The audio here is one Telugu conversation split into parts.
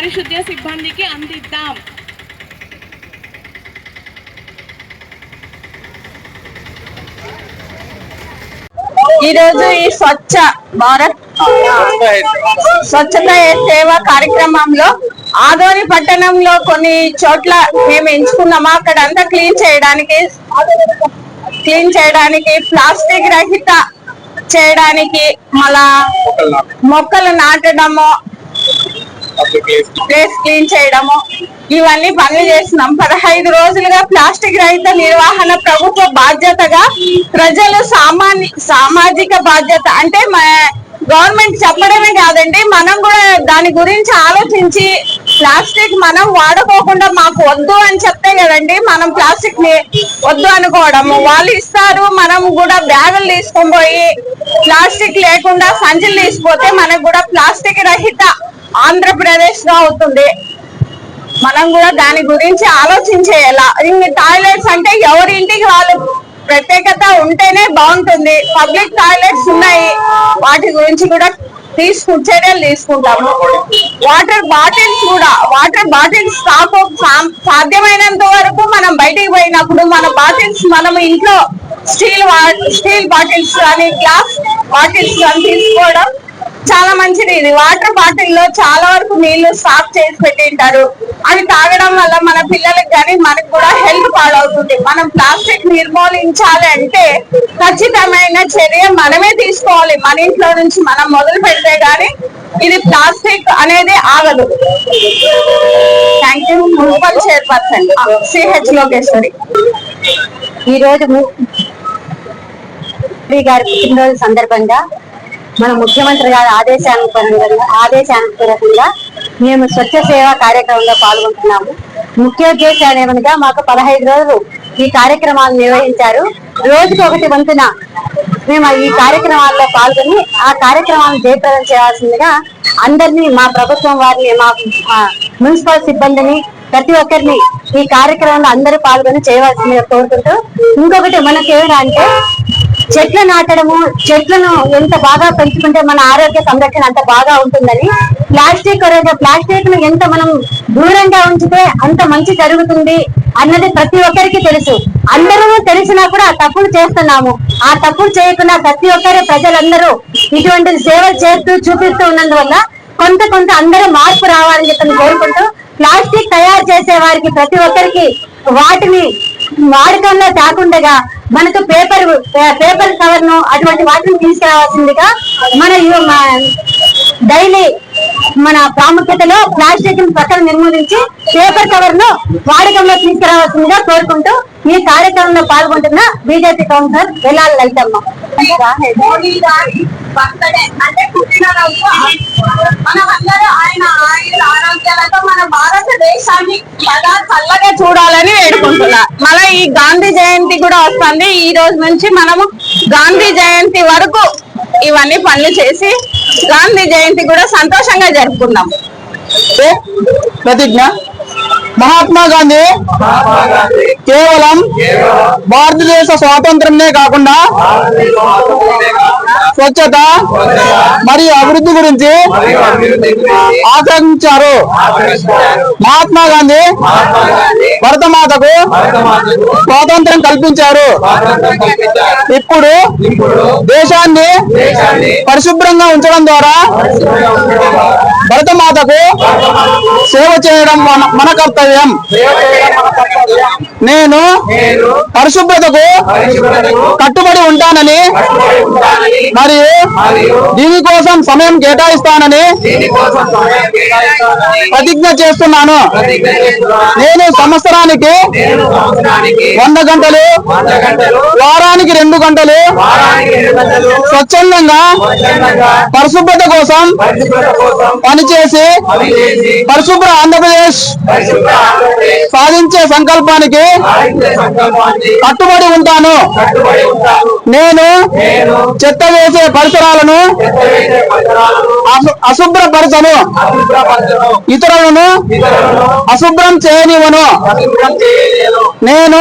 పారిశుద్ధ్య సిబ్బందికి అందిద్దాం. ఈ రోజు ఈ స్వచ్ఛ భారత్ స్వచ్ఛత సేవ కార్యక్రమంలో ఆదోని పట్టణంలో కొన్ని చోట్ల మేము ఎంచుకున్నాము? అక్కడ అంతా క్లీన్ చేయడానికి క్లీన్ చేయడానికి ప్లాస్టిక్ రహిత చేయడానికి మళ్ళా మొక్కలు నాటడము ప్లేస్ క్లీన్ చేయడము ఇవన్నీ పనులు చేస్తున్నాం. పదహైదు రోజులుగా ప్లాస్టిక్ రహిత నిర్వహణ ప్రభుత్వ బాధ్యతగా ప్రజలు సామాన్య సామాజిక బాధ్యత అంటే గవర్నమెంట్ చెప్పడమే కాదండి మనం కూడా దాని గురించి ఆలోచించి ప్లాస్టిక్ మనం వాడుకోకుండా మాకు వద్దు అని చెప్తే కదండి మనం ప్లాస్టిక్ని వద్దు అనుకోవడము. వాళ్ళు ఇస్తారు మనం కూడా బ్యాగులు తీసుకొని పోయి ప్లాస్టిక్ లేకుండా సంచులు తీసుకుపోతే మనకు కూడా ప్లాస్టిక్ రహిత ఆంధ్రప్రదేశ్లో అవుతుంది. మనం కూడా దాని గురించి ఆలోచించేయాల? ఇంక టాయిలెట్స్ అంటే ఎవరి ఇంటికి వాళ్ళు ప్రత్యేకత ఉంటేనే బాగుంటుంది. పబ్లిక్ టాయిలెట్స్ ఉన్నాయి. వాటి గురించి కూడా తీసుకుని చర్యలు తీసుకుంటాము. వాటర్ బాటిల్స్ కూడా వాటర్ బాటిల్స్ స్టాక్ సాధ్యమైనంత వరకు మనం బయటికి పోయినప్పుడు మన బాటిల్స్ మనం ఇంట్లో స్టీల్ స్టీల్ బాటిల్స్ కానీ గ్లాస్ బాటిల్స్ కానీ తీసుకోవడం చాలా మంచిది. ఇది వాటర్ బాటిల్లో చాలా వరకు నీళ్ళు స్టాక్ చేసి పెట్టింటారు. అవి తాగడం వల్ల మన పిల్లలకి కానీ మనకు కూడా హెల్త్ పాడవుతుంది. మనం ప్లాస్టిక్ నిర్మూలించాలి అంటే ఖచ్చితమైన చర్య మనమే తీసుకోవాలి. మన ఇంట్లో నుంచి మనం మొదలు పెడితే గానీ ఇది ప్లాస్టిక్ అనేది ఆగదు. Thank you municipal chairperson. CH Lokeshwari. ఈ రోజు గారి పుట్టినరోజు సందర్భంగా మన ముఖ్యమంత్రి గారి ఆదేశానుకూలంగా ఆదేశానుపూర్వకంగా మేము స్వచ్ఛ సేవా కార్యక్రమంలో పాల్గొంటున్నాము. ముఖ్య ఉద్దేశాలు ఏమనగా మాకు పదహైదు రోజులు ఈ కార్యక్రమాలు నిర్వహించారు. రోజుకి ఒకటి వంతున మేము ఈ కార్యక్రమాల్లో పాల్గొని ఆ కార్యక్రమాలను జయప్రదం చేయాల్సిందిగా అందరినీ మా ప్రభుత్వం వారిని మా మున్సిపల్ సిబ్బందిని ప్రతి ఒక్కరిని ఈ కార్యక్రమంలో అందరూ పాల్గొని చేయవలసిందిగా కోరుకుంటూ ఇంకొకటి మనకేమిటంటే అంటే చెట్లు నాటడము చెట్లను ఎంత బాగా పెంచుకుంటే మన ఆరోగ్య సంరక్షణ అంత బాగా ఉంటుందని ప్లాస్టిక్ ప్లాస్టిక్ను ఎంత మనం దూరంగా ఉంచితే అంత మంచి జరుగుతుంది అన్నది ప్రతి ఒక్కరికి తెలుసు. అందరూ తెలిసినా కూడా ఆ తప్పులు చేస్తున్నాము. ఆ తప్పులు చేయకుండా ప్రతి ఒక్కరు ప్రజలందరూ ఇటువంటి సేవలు చేస్తూ చూపిస్తూ ఉన్నందువల్ల కొంత కొంత అందరూ మార్పు రావాలని చెప్పి కోరుకుంటూ ప్లాస్టిక్ తయారు చేసే వారికి ప్రతి ఒక్కరికి వాటిని వాడకంలో కాకుండా మనకు పేపర్ పేపర్ కవర్ను అటువంటి వాటిని తీసుకురావాల్సిందిగా మన డైలీ మన ప్రాముఖ్యతలో ప్లాస్టిక్ పక్కన నిర్మూలించి పేపర్ కవర్ను వాడకంలో తీసుకురావాల్సిందిగా కోరుకుంటూ ఈ కార్యక్రమంలో పాల్గొంటున్న బీజేపీ కౌన్సిలర్ వెళ్ళాలి లలితమ్మ. అంటే పుట్టినరోజు. మనమందరూ ఆయన ఆయుధ ఆరోగ్యాలతో మనం భారతదేశాన్ని బాగా చల్లగా చూడాలని వేడుకుంటున్నా. మళ్ళీ ఈ గాంధీ జయంతి కూడా వస్తుంది. ఈ రోజు నుంచి మనము గాంధీ జయంతి వరకు ఇవన్నీ పనులు చేసి గాంధీ జయంతి కూడా సంతోషంగా జరుపుకుందాం. ప్రతిజ్ఞ? మహాత్మా గాంధీ? కేవలం భారతదేశ స్వాతంత్రంనే కాకుండా స్వచ్ఛత మరియు అభివృద్ధి గురించి ఆకాంక్షించారు. మహాత్మా గాంధీ భరతమాతకు స్వాతంత్రం కల్పించారు. ఇప్పుడు దేశాన్ని పరిశుభ్రంగా ఉంచడం ద్వారా భరతమాతకు సేవ చేయడం మన మన కర్తవ్యం. నేను పరిశుభ్రతకు కట్టుబడి ఉంటానని మరియు దీనికోసం సమయం కేటాయిస్తానని ప్రతిజ్ఞ చేస్తున్నాను. నేను సంవత్సరానికి వంద గంటలు వారానికి రెండు గంటలు స్వచ్ఛందంగా పరిశుభ్రత కోసం పనిచేసి పరిశుభ్ర ఆంధ్రప్రదేశ్ సాధించే సంకల్పానికి కట్టుబడి ఉంటాను. నేను చెత్త వేసే పరిసరాలను అశు- అశుభ్రపరచను. ఇతరులను అశుభ్రం చేయనివను నేను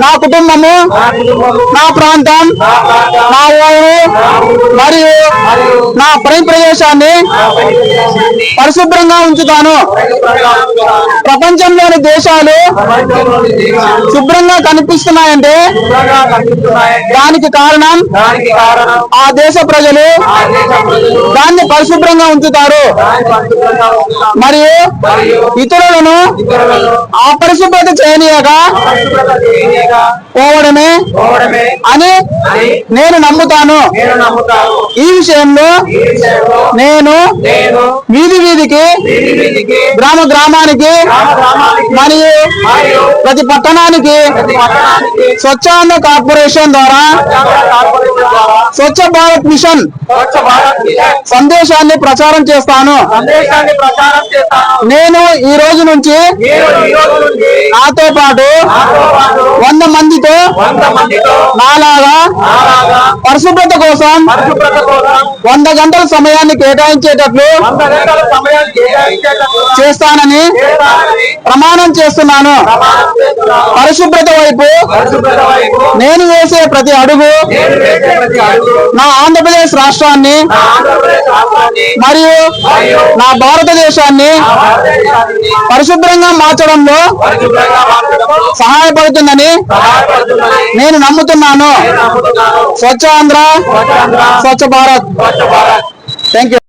నా కుటుంబము నా ప్రాంతం నా ఊరు మరియు నా పని ప్రదేశాన్ని పరిశుభ్రంగా ఉంచుతాను. ప్రపంచంలోని దేశాలు శుభ్రంగా కనిపిస్తున్నాయంటే దానికి కారణం ఆ దేశ ప్రజలు దాన్ని పరిశుభ్రంగా ఉంచుతారు. మరియు ఇతరులను అపరిశుభ్రత చేయనీయక పోవడమే. అని నేను నమ్ముతాను. ఈ విషయంలో నేను వీధి వీధికి వీధి వీధికి గ్రామ గ్రామానికి గ్రామ గ్రామానికి మరియు ప్రతి పట్టణానికి స్వచ్ఛాంద కార్పొరేషన్ ద్వారా స్వచ్ఛ భారత్ మిషన్ సందేశాన్ని ప్రచారం చేస్తాను. నేను ఈ రోజు నుంచి నాతో పాటు వంద మందితో నాలాగా పరిశుభ్రత కోసం వంద గంటల సమయాన్ని కేటాయించేటట్లు చేస్తానని ప్రమాణం చేస్తున్నాను. పరిశుభ్రత వైపు నేను వేసే ప్రతి అడుగు నా ఆంధ్రప్రదేశ్ రాష్ట్రాన్ని మరియు నా భారతదేశాన్ని పరిశుభ్రంగా మార్చడంలో సహాయపడుతుందని నేను నమ్ముతున్నాను. నేను నమ్ముతున్నాను. Swachh Andhra Swachh Bharat. Swachh Bharat thank you